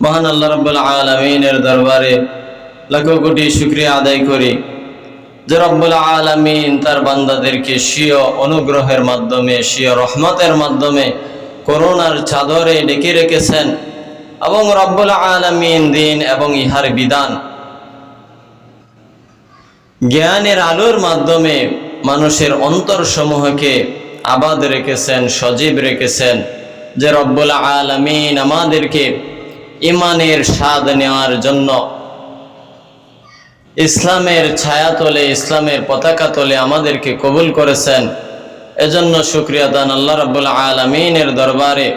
মহান আল্লাহ রব্বুল আলমিনের দরবারে লাখো কোটি শুক্রিয়া আদায় করি যে রব্বুল আলমিন তার বান্দাদেরকে স্বীয় অনুগ্রহের মাধ্যমে, স্বীয় রহমতের মাধ্যমে করোনার চাদরে ডেকে রেখেছেন এবং রব্বুল আলমিন দিন এবং ইহার বিধান জ্ঞানের আলোর মাধ্যমে মানুষের অন্তরসমূহকে আবাদ রেখেছেন, সজীব রেখেছেন যে রব্বুল আলমিন আমাদেরকে ইমানের স্বাদ নেওয়ার জন্য। ইসলামের ছায়া তলে ইসলামের পতাকা তলে আমাদেরকে কবুল করেছেন। এজন্য শুক্রিয়া দান আল্লাহ রব্বুল আলমিনের দরবারে।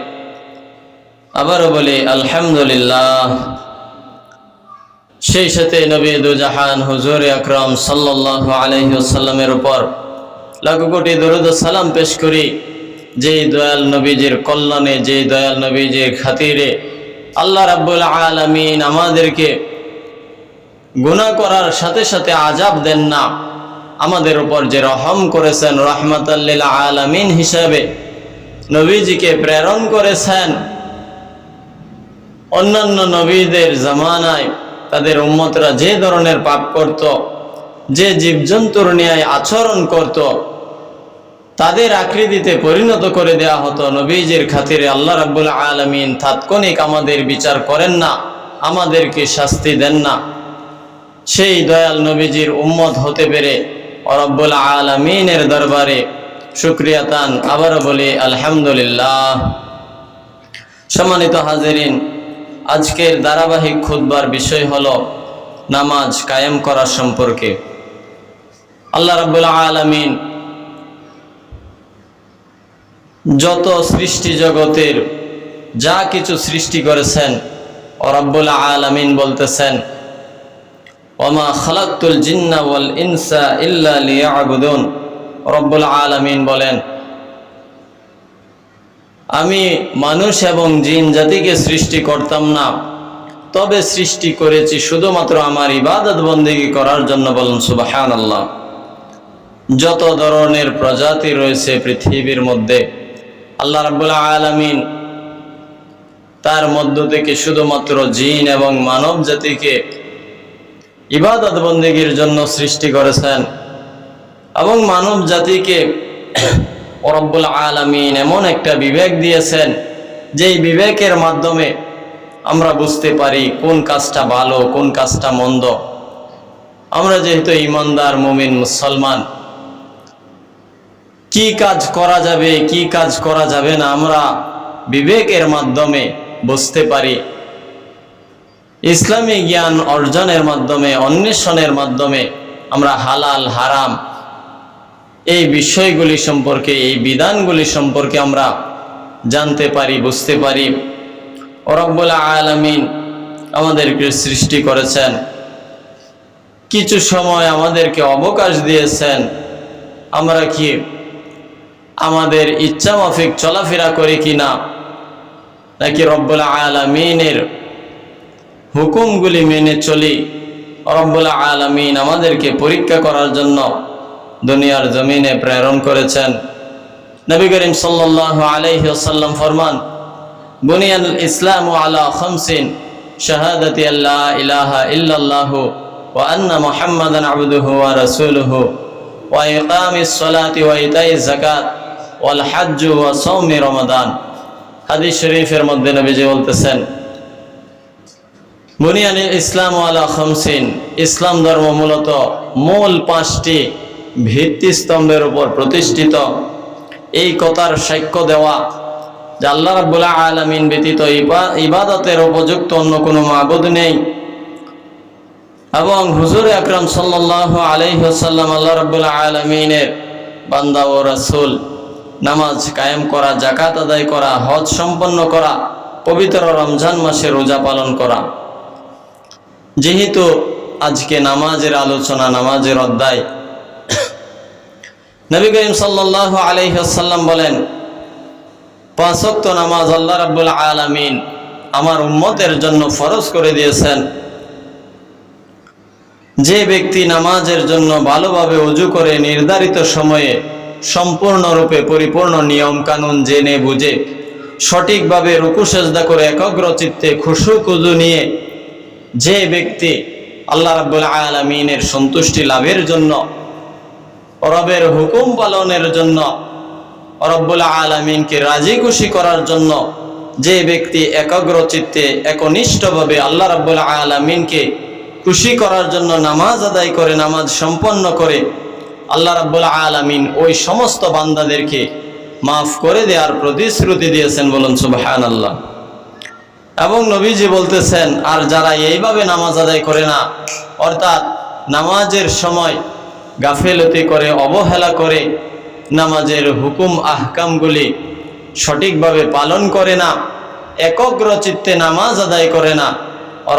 আবারও বলি, আলহামদুলিল্লাহ। সেই সাথে নবী দুজাহান হুজুর আকরম সাল্লাহ আলহিউসাল্লামের উপর লাখো কোটি দরুদ সালাম পেশ করি। যেই দয়াল নবীজির কল্যাণে, যেই দয়াল নবীজির খাতিরে আল্লাহ রাব্বুল আলমিন আমাদেরকে গুণা করার সাথে সাথে আজাব দেন না। আমাদের উপর যে রহম করেছেন রহমতাল্লিল আলমিন হিসাবে নবীজিকে প্রেরণ করেছেন। অন্যান্য নবীদের জামানায় তাদের উম্মতরা যে ধরনের পাপ করত, যে জীবজন্তুর ন্যায় আচরণ করত তাদের আকৃতিতে পরিণত করে দেয়া হতো নবীজির খাতিরে আল্লাহ রাব্বুল আলমিন তাৎক্ষণিক আমাদের বিচার করেন না, আমাদেরকে শাস্তি দেন না। সেই দয়াল নবীজির উম্মত হতে পেরে রব্বুল আলমিনের দরবারে শুক্রিয়া তান আবারও বলি, আলহামদুলিল্লাহ। সম্মানিত হাজিরিন, আজকের ধারাবাহিক খুদ্বার বিষয় হল নামাজ কায়েম করার সম্পর্কে। আল্লাহ রাব্বুল আলমিন যত সৃষ্টি জগতের যা কিছু সৃষ্টি করেছেন ও রব্বুল আলমিন বলতেছেন, ওমা খালাক্তুল জিন্না ইনসা ইল্লা লিয়াবুদুন। রব্বুল আলমিন বলেন, আমি মানুষ এবং জিন জাতিকে সৃষ্টি করতাম না, তবে সৃষ্টি করেছি শুধুমাত্র আমার ইবাদত বন্দিগি করার জন্য বলুন সুবাহান আল্লাহ যত ধরনের প্রজাতি রয়েছে পৃথিবীর মধ্যে আল্লাহ রাবুল আলমিন তার মধ্য থেকে শুধুমাত্র জিন এবং মানব জাতিকে ইবাদত বন্দিগির জন্য সৃষ্টি করেছেন এবং মানব জাতিকে রব্বুল আলমিন এমন একটা বিবেক দিয়েছেন, যেই বিবেকের মাধ্যমে আমরা বুঝতে পারি কোন কাজটা ভালো, কোন কাজটা মন্দ। আমরা যেহেতু ইমানদার, মুমিন, মুসলমান কি কাজ করা যাবে, কি কাজ করা যাবে না, আমরা বিবেকের মাধ্যমে বুঝতে পারি। ইসলামী জ্ঞান অর্জনের মাধ্যমে, অন্বেষণের মাধ্যমে আমরা হালাল, হারাম এই বিষয়গুলি সম্পর্কে, এই বিধানগুলি সম্পর্কে আমরা জানতে পারি, বুঝতে পারি। ওরব্বুল আলমিন আমাদেরকে সৃষ্টি করেছেন। কিছু সময় আমাদেরকে অবকাশ দিয়েছেন। আমরা কি আমাদের ইচ্ছা মাফিক চলাফেরা করি কি না নাকি রব্বুল আলমিনের হুকুমগুলি মেনে চলি। রব্বুল আলমিন আমাদেরকে পরীক্ষা করার জন্য দুনিয়ার জমিনে প্রেরণ করেছেন। নবী করিম সাল্লাহ আলাইহি আসাল্লাম ফরমান, বুনিয়াল ইসলাম আলা খমসিন, শাহাদাতি আল্লাহ ইলাহা ইল্লাল্লাহু ওয়া আন্না মুহাম্মাদান আবদুহু ওয়া রাসূলুহু ওয়া ইকামিস ওয়াল হজ্জ ওয়া সাওমি রমাদান। হাদিস শরীফের মধ্যে নবীজি বলতেছেন বুনিয়াল ইসলাম আলা খমসিন, ইসলাম ধর্ম মূলত মূল পাঁচটি ভিত্তিস্তম্ভের উপর প্রতিষ্ঠিত। এই কথার সাক্ষ্য দেওয়া, যে আল্লাহ রাবুল্লাহ আলমিন ব্যতীত ইবাদতের উপযুক্ত অন্য কোনো মাবুদ নেই। এবং হুজুর আকরম সাল্লাহ আলহিহাসাল্লাম আল্লাহ রাবুল্লাহ আলমিনের বান্দা ও রাসুল নামাজ কায়েম করা জাকাত আদায় করা, হজ সম্পন্ন করা, পবিত্র রমজান মাসে রোজা পালন করা। যেহেতু আজকে নামাজের আলোচনা, নামাজের অধ্যায়, নবী করিম সাল্লাহ আলহিহাসাল্লাম বলেন পাঁচক্ত নামাজ আল্লাহ রাবুল আলমিন আমার উম্মতের জন্য ফরজ করে দিয়েছেন। যে ব্যক্তি নামাজের জন্য ভালোভাবে উজু করে নির্ধারিত সময়ে সম্পূর্ণরূপে পরিপূর্ণ নিয়ম কানুন জেনে বুঝে, সঠিকভাবে রুকু সেজদা করে একগ্র চিত্তে খুশু কুজু নিয়ে যে ব্যক্তি আল্লাহ রাব্বুল আলমিনের সন্তুষ্টি লাভের জন্য, রবের হুকুম পালনের জন্য, রব্বুল আলমিনকে রাজি খুশি করার জন্য যে ব্যক্তি একগ্র চিত্তে একনিষ্ঠভাবে আল্লাহ রাব্বুল আলমিনকে খুশি করার জন্য নামাজ আদায় করে, নামাজ সম্পন্ন করে আল্লাহ রাব্বুল আলমিন ওই সমস্ত বান্দাদেরকে মাফ করে দেওয়ার প্রতিশ্রুতি দিয়েছেন বলুন সুবাহান আল্লাহ এবং নবীজি বলতেছেন, আর যারা এইভাবে নামাজ আদায় করে না, অর্থাৎ নামাজের সময় গাফেলতি করে, অবহেলা করে, নামাজের হুকুম, আহকামগুলি সঠিকভাবে পালন করে না একগ্র চিত্তে নামাজ আদায় করে না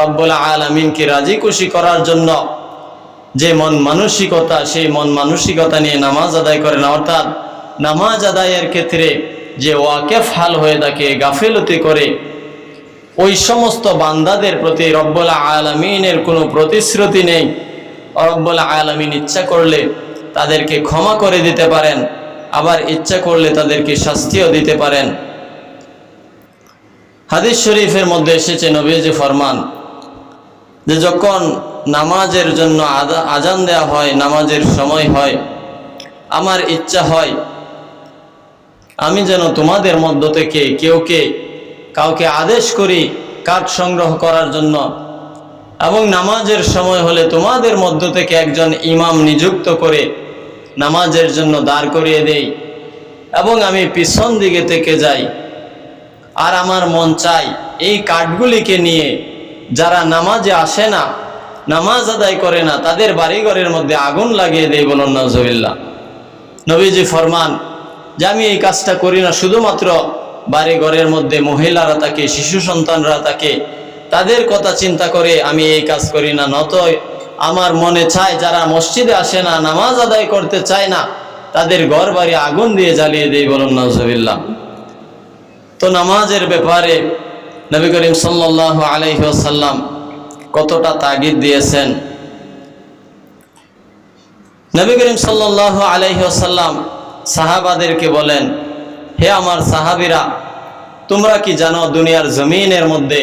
রব্বুল আলমিনকে রাজি খুশি করার জন্য যে মন মানসিকতা, সেই মন মানসিকতা নিয়ে নামাজ আদায় করে না অর্থাৎ নামাজ আদায়ের ক্ষেত্রে যে ওয়াকেফ হাল হয়ে থাকে, গাফেলতি করে, ওই সমস্ত বান্দাদের প্রতি রব্বুল আলমিনের কোনো প্রতিশ্রুতি নেই। রব্বুল আলমিন ইচ্ছা করলে তাদেরকে ক্ষমা করে দিতে পারেন, আবার ইচ্ছা করলে তাদেরকে শাস্তিও দিতে পারেন। হাদিস শরীফের মধ্যে এসেছে নবীজি ফরমান যে যখন নামাজের জন্য আজান দেওয়া হয়, নামাজের সময় হয়। আমার ইচ্ছা হয়, আমি যেন তোমাদের মধ্য থেকে কেউকে কাউকে আদেশ করি কাঠ সংগ্রহ করার জন্য। এবং নামাজের সময় হলে তোমাদের মধ্য থেকে একজন ইমাম নিযুক্ত করে নামাজের জন্য দাঁড় করিয়ে দেই। এবং আমি পিছন দিকে থেকে যাই। আর আমার মন চাই এই কাঠগুলিকে নিয়ে যারা নামাজে আসে না নামাজ আদায় করে না, তাদের বাড়িঘরের মধ্যে আগুন লাগিয়ে দেয় বলুন নজবিল্লা নবীজি ফরমান, যে আমি এই কাজটা করি না, শুধুমাত্র বাড়ি ঘরের মধ্যে মহিলারা থাকে, শিশু সন্তানরা থাকে, তাদের কথা চিন্তা করে আমি এই কাজ করি না নত আমার মনে চায় যারা মসজিদে আসে না, নামাজ আদায় করতে চায় না, তাদের ঘর বাড়ি আগুন দিয়ে জ্বালিয়ে দেই বলুন নজবিল্লা তো নামাজের ব্যাপারে নবী করিম সাল্লাহ আলাইসাল্লাম কতটা তাগিদ দিয়েছেন? নবী করিম সাল্লাহ আলাইসাল্লাম সাহাবাদেরকে বলেন, হে আমার সাহাবিরা, তোমরা কি জানো দুনিয়ার জমিনের মধ্যে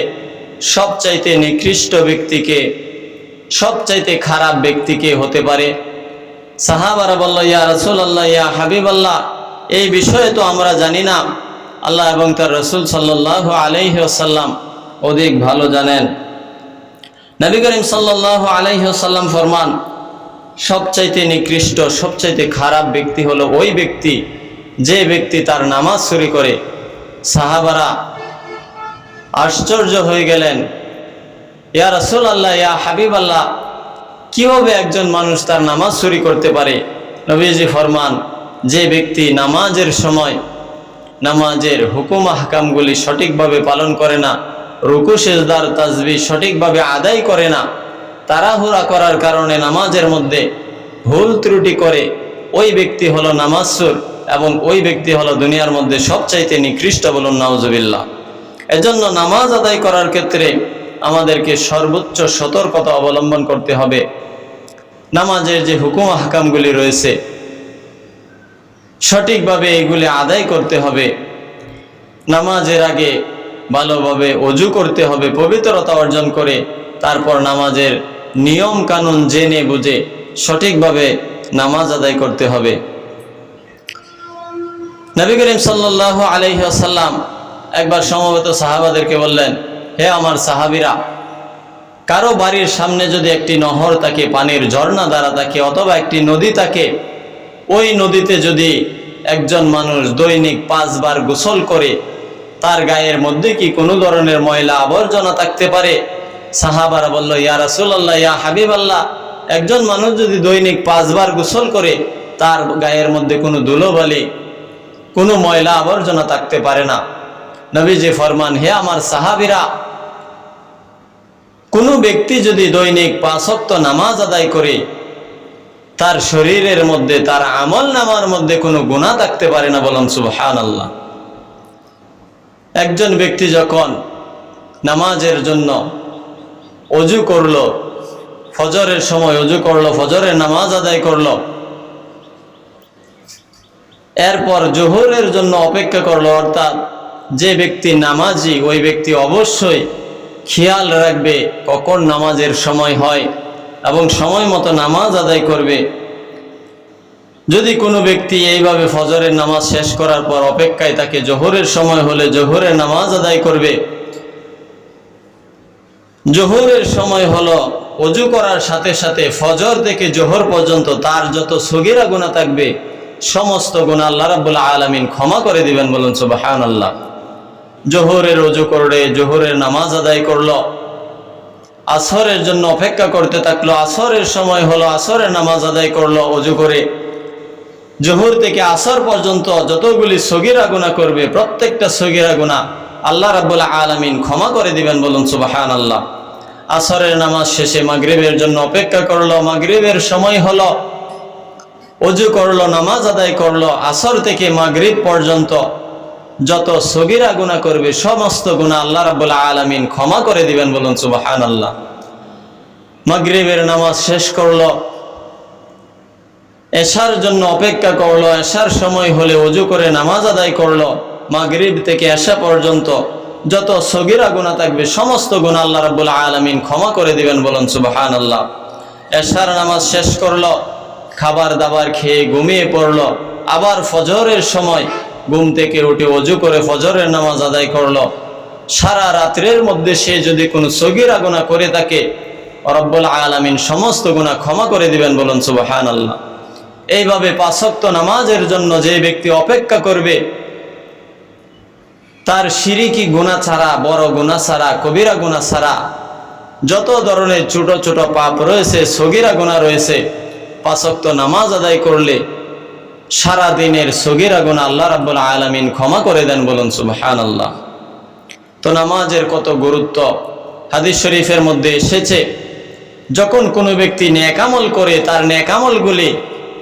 সবচাইতে নিকৃষ্ট ব্যক্তিকে, সবচাইতে খারাপ ব্যক্তিকে হতে পারে? সাহাবারা বলল, ইয়া রসুল আল্লাহ ইয়া হাবিব আল্লাহ এই বিষয়ে তো আমরা জানি না। আল্লাহ এবং তার রসুল সাল্লাহ আলাইসাল্লাম অধিক ভালো জানেন। নবী করিম সাল্লাহ আলাইসাল্লাম ফরমান, সবচাইতে নিকৃষ্ট, সবচাইতে খারাপ ব্যক্তি হলো ওই ব্যক্তি, যে ব্যক্তি তার নামাজ চুরি করে। সাহাবারা আশ্চর্য হয়ে গেলেন, ইয়া রসুল আল্লাহ ইয়া হাবিব আল্লাহ কীভাবে একজন মানুষ তার নামাজ চুরি করতে পারে? নবীজি ফরমান, যে ব্যক্তি নামাজের সময়, নামাজের হুকুম হাকামগুলি সঠিকভাবে পালন করে না রুকু সেজদার তাজবি সঠিকভাবে আদায় করে না, তাড়াহুড়া করার কারণে নামাজের মধ্যে ভুল ত্রুটি করে ওই ব্যক্তি হলো নামাজসুর এবং ওই ব্যক্তি হলো দুনিয়ার মধ্যে সবচাইতে নিকৃষ্ট বলুন নাউজুবিল্লাহ। এজন্য নামাজ আদায় করার ক্ষেত্রে আমাদেরকে সর্বোচ্চ সতর্কতা অবলম্বন করতে হবে। নামাজের যে হুকুম হাকামগুলি রয়েছে, সঠিকভাবে এগুলি আদায় করতে হবে। নামাজের আগে ভালোভাবে অজু করতে হবে, পবিত্রতা অর্জন করে, তারপর নামাজের নিয়ম কানুন জেনে বুঝে সঠিকভাবে নামাজ আদায় করতে হবে। নবী করিম সাল্লাহ আলহ্লাম একবার সমবেত সাহাবাদেরকে বললেন, হে আমার সাহাবিরা, কারও বাড়ির সামনে যদি একটি নহর থাকে, পানির ঝর্ণা দ্বারা থাকে, অথবা একটি নদী থাকে, ওই নদীতে যদি একজন মানুষ দৈনিক পাঁচবার গোসল করে তার গায়ের মধ্যে কি কোনো ধরনের ময়লা আবর্জনা থাকতে পারে? সাহাবারা বলল, ইয়া রাসুল্লাহ ইয়া হাবিব আল্লাহ একজন মানুষ যদি দৈনিক পাঁচবার গোসল করে, তার গায়ের মধ্যে কোনো ধুলোবালি, কোনো ময়লা আবর্জনা থাকতে পারে না। নবীজি ফরমান, হে আমার সাহাবিরা, কোনো ব্যক্তি যদি দৈনিক পাঁচক্ত নামাজ আদায় করে, তার শরীরের মধ্যে, তার আমল নামার মধ্যে কোনো গুণা থাকতে পারে না বলুন সুবহান আল্লাহ একজন ব্যক্তি যখন নামাজের জন্য অজু করল, ফজরের সময় অজু করল, ফজরের নামাজ আদায় করল, এরপর জোহরের জন্য অপেক্ষা করল, অর্থাৎ যে ব্যক্তি নামাজি, ওই ব্যক্তি অবশ্যই খেয়াল রাখবে কখন নামাজের সময় হয় এবং সময় মতো নামাজ আদায় করবে। যদি কোনো ব্যক্তি এইভাবে ফজরের নামাজ শেষ করার পর অপেক্ষায় তাকে জোহরের সময় হলে জোহরের নামাজ আদায় করবে। জোহরের সময় হলো অজু করার সাথে সাথে ফজর থেকে জোহর পর্যন্ত তার যত সগিরা গুণা থাকবে, সমস্ত গুণা আল্লাহ রাবুল্লাহ আলমিন ক্ষমা করে দিবেন বলুন সুবাহান আল্লাহ জোহরের অজু করলে, জোহরের নামাজ আদায় করল। আসরের জন্য অপেক্ষা করতে থাকল, আসরের সময় হলো আসরের নামাজ আদায় করল, অজু করে। জোহর থেকে আসর পর্যন্ত যতগুলি সগিরা গুণা করবে, প্রত্যেকটা সগিরা গুণা আল্লাহ রাবুল্লাহ আলমিন ক্ষমা করে দিবেন বলুন সুবাহান আল্লাহ আসরের নামাজ শেষে মাগরিবের জন্য অপেক্ষা করল, মাগরিবের সময় হলো, অজু করল, নামাজ আদায় করল, আসর থেকে মাগরিব পর্যন্ত যত সগিরা গুণা করবে, সমস্ত গুণা আল্লাহ রাবুল্লাহ আলমিন ক্ষমা করে দিবেন বলুন সুবাহান আল্লাহ মাগরিবের নামাজ শেষ করল এশার জন্য অপেক্ষা করল। এশার সময় হলে অজু করে নামাজ আদায় করল। মাগরিব থেকে এশা পর্যন্ত যত সগিরা গুণা থাকবে, সমস্ত গুণা আল্লাহ রাবুল আলমিন ক্ষমা করে দিবেন বলুন সুবাহান আল্লাহ এশার নামাজ শেষ করল, খাবার দাবার খেয়ে ঘুমিয়ে পড়ল। আবার ফজরের সময় ঘুম থেকে উঠে অজু করে ফজরের নামাজ আদায় করল। সারা রাত্রের মধ্যে সে যদি কোনো সগিরা গুণা করে থাকে, রব্বুল আলমিন সমস্ত গুণা ক্ষমা করে দিবেন বলুন সুবাহান আল্লাহ এইভাবে পাঁচক্ত নামাজের জন্য যে ব্যক্তি অপেক্ষা করবে, তার সিরিকি গুণা ছাড়া, বড় গুণা ছাড়া, কবিরা গুণা ছাড়া, যত ধরনের ছোট ছোট পাপ রয়েছে, সগিরা গুণা রয়েছে পাঁচক্ত নামাজ আদায় করলে সারা দিনের সগিরা গুণা আল্লাহ রাব্বুল আলমিন ক্ষমা করে দেন বলুন সুবহান আল্লাহ তো নামাজের কত গুরুত্ব? হাদিস শরীফের মধ্যে এসেছে, যখন কোনো ব্যক্তি ন্যাকামল করে, তার ন্যাকামলগুলি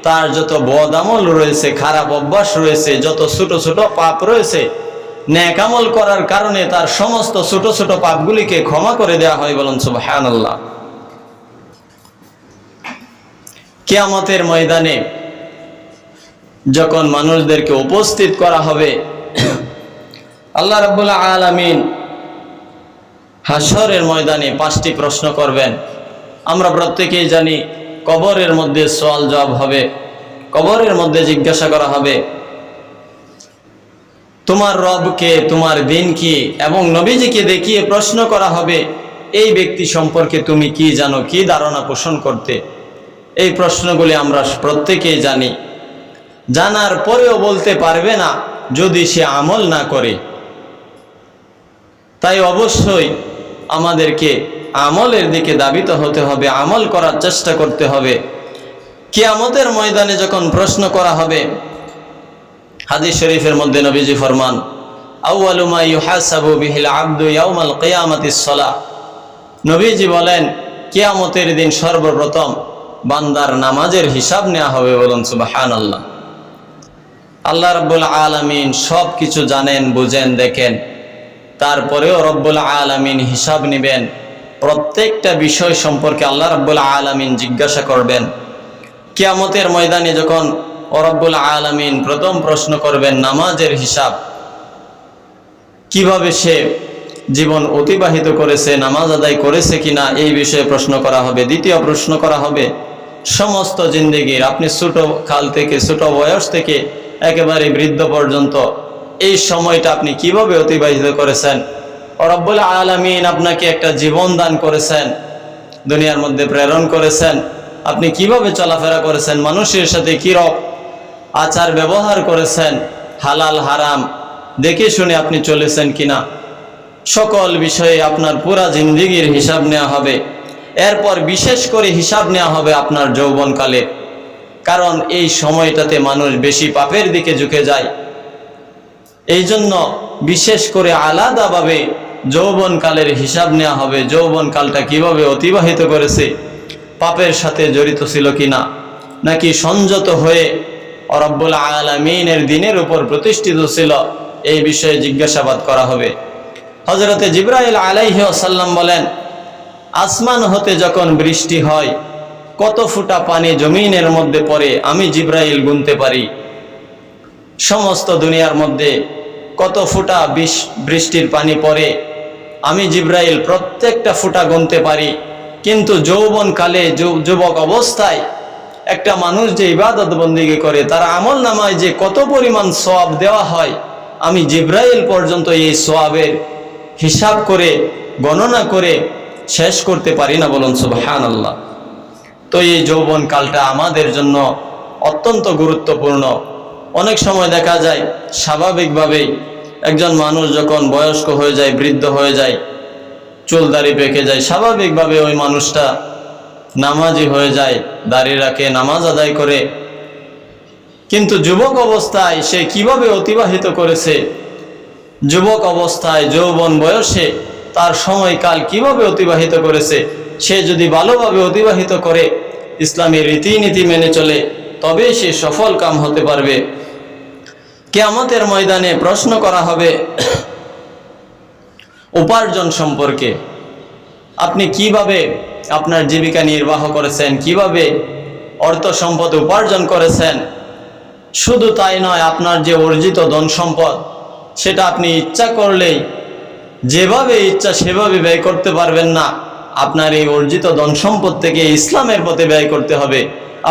তার যত বদ আমল রয়েছে, খারাপ অভ্যাস রয়েছে, যত ছোট ছোট পাপ রয়েছে ন্যাকামল করার কারণে তার সমস্ত ছোট ছোট পাপগুলিকে ক্ষমা করে দেওয়া হয় বলুন সুবহান আল্লাহ কেয়ামতের ময়দানে যখন মানুষদেরকে উপস্থিত করা হবে, আল্লাহ রাবুল্লাহ আলামিন হাসরের ময়দানে পাঁচটি প্রশ্ন করবেন। আমরা প্রত্যেকেই জানি কবরের মধ্যে সোয়াল জবাব হবে, কবরের মধ্যে জিজ্ঞাসা করা হবে, তোমার রবকে, তোমার দিন কি এবং নবীজিকে দেখিয়ে প্রশ্ন করা হবে, এই ব্যক্তি সম্পর্কে তুমি কি জানো, কি ধারণা পোষণ করতে? এই প্রশ্নগুলি আমরা প্রত্যেকেই জানি। জানার পরেও বলতে পারবে না যদি সে আমল না করে। তাই অবশ্যই আমাদেরকে আমলের দিকে দাবিত হতে হবে, আমল করার চেষ্টা করতে হবে। কিয়ামতের ময়দানে যখন প্রশ্ন করা হবে, হাদিস শরীফের মধ্যে নবীজি ফরমান আউয়ালুমা ইউহাসাবু বিহিল আব্দু ইয়াউমাল কিয়ামাতিস সালাহ নবীজি বলেন, কিয়ামতের দিন সর্বপ্রথম বান্দার নামাজের হিসাব নেওয়া হবে বলুন সুবহানাল্লাহ আল্লাহ রাব্বুল আলামিন সব কিছু জানেন, বুঝেন, দেখেন। তারপরেও রব্বুল আলামিন হিসাব নেবেন প্রত্যেকটা বিষয় সম্পর্কে আল্লাহ রাব্বুল আলামিন জিজ্ঞাসা করবেন। কিয়ামতের ময়দানে যখন রব্বুল আলামিন প্রথম প্রশ্ন করবেন নামাজের হিসাব, কীভাবে সে জীবন অতিবাহিত করেছে, নামাজ আদায় করেছে কিনা, এই বিষয়ে প্রশ্ন করা হবে। দ্বিতীয় প্রশ্ন করা হবে, সমস্ত জিন্দেগির, আপনি ছোট কাল থেকে, ছোট বয়স থেকে একেবারে বৃদ্ধ পর্যন্ত এই সময়টা আপনি কীভাবে অতিবাহিত করেছেন? রব্বুল আলমিন আপনাকে একটা জীবন দান করেছেন, দুনিয়ার মধ্যে প্রেরণ করেছেন। আপনি কীভাবে চলাফেরা করেছেন, মানুষের সাথে কিরক আচার ব্যবহার করেছেন, হালাল, হারাম, দেখে শুনে আপনি চলেছেন কিনা? সকল বিষয়ে আপনার পুরা জিন্দিগির হিসাব নেওয়া হবে। এরপর বিশেষ করে হিসাব নেওয়া হবে আপনার যৌবনকালে। কারণ এই সময়টাতে মানুষ বেশি পাপের দিকে ঝুঁকে যায়। এই জন্য বিশেষ করে আলাদাভাবে যৌবনকালের হিসাব নেওয়া হবে। যৌবনকালটা কীভাবে অতিবাহিত করেছে? পাপের সাথে জড়িত ছিল কিনা? নাকি সংযত হয়ে অরব্বুল আলমিনের দিনের উপর প্রতিষ্ঠিত ছিল? এই বিষয়ে জিজ্ঞাসাবাদ করা হবে। হজরতে জিব্রাইল আলাইহি আসাল্লাম বলেন, আসমান হতে যখন বৃষ্টি হয়, কত ফুটা পানি জমিনের মধ্যে পড়ে আমি জিব্রাইল গুনতে পারি। সমস্ত দুনিয়ার মধ্যে কত ফুটা বিষ বৃষ্টির পানি পড়ে। আমি জিব্রাইল প্রত্যেকটা ফুটা গুনতে পারি। কিন্তু যৌবনকালে যুবক অবস্থায় একটা মানুষ যে ইবাদত বন্দিগি করে, তার আমল নামায় যে কত পরিমাণ সোয়াব দেওয়া হয়, আমি জিব্রাইল পর্যন্ত এই সোয়াবের হিসাব করে, গণনা করে শেষ করতে পারি না বলুন সুবহান আল্লাহ তো এই যৌবন কালটা আমাদের জন্য অত্যন্ত গুরুত্বপূর্ণ। অনেক সময় দেখা যায়, স্বাভাবিকভাবেই একজন মানুষ যখন বয়স্ক হয়ে যায়, বৃদ্ধ হয়ে যায় চুল দাড়ি পেকে যায়, স্বাভাবিকভাবে ওই মানুষটা নামাজি হয়ে যায়, দাড়ি রাখে, নামাজ আদায় করে। কিন্তু যুবক অবস্থায় সে কীভাবে অতিবাহিত করেছে? যুবক অবস্থায়, যৌবন বয়সে তার সময়কাল কীভাবে অতিবাহিত করেছে? সে যদি ভালোভাবে অতিবাহিত করে, ইসলামী রীতিনীতি মেনে চলে তবে সে সফল কাম হতে পারবে। কেয়ামতের ময়দানে প্রশ্ন করা হবে, উপার্জন সম্পর্কে। আপনি কীভাবে আপনার জীবিকা নির্বাহ করেছেন, কীভাবে অর্থ সম্পদ উপার্জন করেছেন, শুধু তাই নয়, আপনার যে অর্জিত ধন সম্পদ, সেটা আপনি ইচ্ছা করলেই যেভাবে ইচ্ছা সেভাবে ব্যয় করতে পারবেন না, আপনার এই অর্জিত ধন সম্পদ থেকে ইসলামের পথে ব্যয় করতে হবে।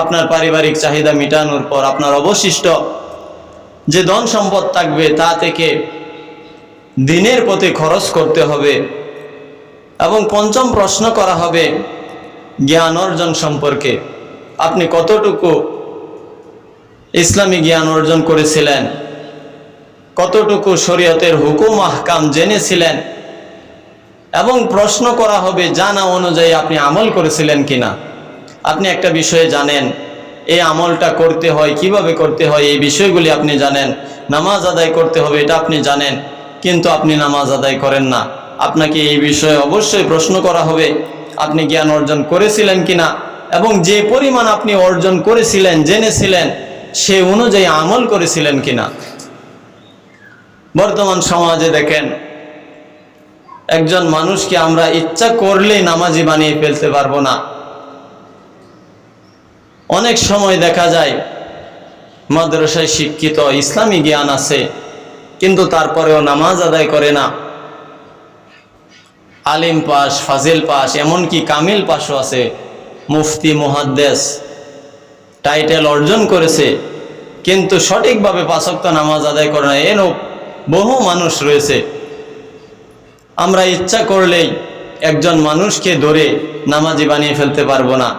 আপনার পারিবারিক চাহিদা মেটানোর পর আপনার অবশিষ্ট যে ধন সম্পদ থাকবে তা থেকে দিনের পথে খরচ করতে হবে এবং পঞ্চম প্রশ্ন করা হবে জ্ঞান অর্জন সম্পর্কে। আপনি কতটুকু ইসলামী জ্ঞান অর্জন করেছিলেন? কতটুকু শরীয়তের হুকুম আহকাম জেনেছিলেন? এবং প্রশ্ন করা হবে, জানা অনুযায়ী আপনি আমল করেছিলেন কিনা? আপনি একটা বিষয়ে জানেন এই আমলটা করতে হয়, কীভাবে করতে হয়, এই বিষয়গুলি আপনি জানেন। নামাজ আদায় করতে হবে, এটা আপনি জানেন, কিন্তু আপনি নামাজ আদায় করেন না। আপনাকে এই বিষয়ে অবশ্যই প্রশ্ন করা হবে, আপনি জ্ঞান অর্জন করেছিলেন কিনা? এবং যে পরিমাণ আপনি অর্জন করেছিলেন, জেনেছিলেন, সে অনুযায়ী আমল করেছিলেন কিনা? বর্তমান সমাজে দেখেন, একজন মানুষকে আমরা ইচ্ছা করলেই নামাজি বানিয়ে ফেলতে পারব না। অনেক সময় দেখা যায়, মাদ্রাসায় শিক্ষিত ইসলামী জ্ঞান আছে, কিন্তু তারপরেও নামাজ আদায় করে না। আলিম পাস, ফাজিল পাস, এমনকি কামিল পাশও আছে। মুফতি, মুহাদ্দেস, টাইটেল অর্জন করেছে, কিন্তু সঠিকভাবে পাঁচক্ত নামাজ আদায় করে না। এরও বহু মানুষ রয়েছে। আমরা ইচ্ছা করলেই একজন মানুষকে ধরে নামাজি বানিয়ে ফেলতে পারব না।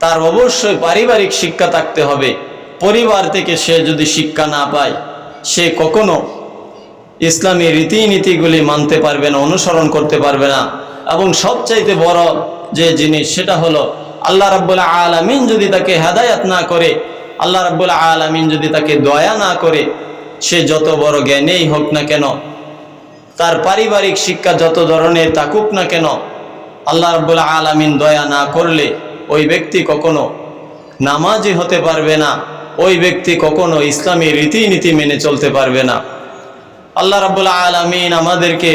তার অবশ্যই পারিবারিক শিক্ষা থাকতে হবে। পরিবার থেকে সে যদি শিক্ষা না পায়, সে কখনো ইসলামী রীতিনীতিগুলি মানতে পারবে না, অনুসরণ করতে পারবে না। এবং সবচাইতে বড় যে জিনিস, সেটা হলো আল্লাহ রাব্বুল্লাহ আলামিন যদি তাকে হেদায়াত না করে, আল্লাহ রাব্বুল্লাহ আলামিন যদি তাকে দয়া না করে, সে যত বড় জ্ঞানেই হোক না কেন, তার পারিবারিক শিক্ষা যত ধরনের থাকুক না কেন, আল্লাহ রাব্বুল্লাহ আলামিন দয়া না করলে ওই ব্যক্তি কখনো নামাজি হতে পারবে না, ওই ব্যক্তি কখনো ইসলামী রীতিনীতি মেনে চলতে পারবে না। আল্লাহ রাব্বুল্লাহ আলামিন আমাদেরকে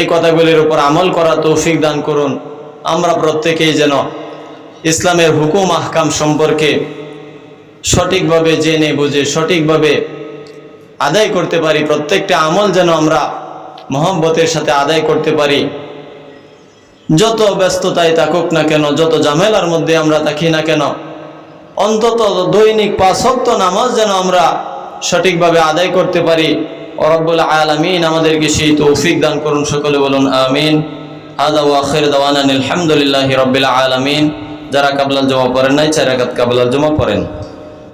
এই কথাগুলির উপর আমল করা তৌফিক দান করুন। আমরা প্রত্যেকেই যেন ইসলামের হুকুম আহকাম সম্পর্কে সঠিকভাবে জেনে বুঝে, সঠিকভাবে আদায় করতে পারি। প্রত্যেকটা আমল যেন আমরা মহব্বতের সাথে আদায় করতে পারি। যত ব্যস্ততায় থাকুক না কেন, যত ঝামেলার মধ্যে আমরা থাকি না কেন, অন্তত দৈনিক পাঁচ ওয়াক্ত নামাজ যেন আমরা সঠিকভাবে আদায় করতে পারি। রব্বুল আলামিন আমাদেরকে সেই তৌফিক দান করুন, সকলে বলুন আমিন। আদা ওয়াখির দাওয়ানান আলহামদুলিল্লাহি রব্বিল আলামিন। যারা কাবলাল জমা পড়েন নাই, চার রাকাত কাবলাল জমা পড়েন।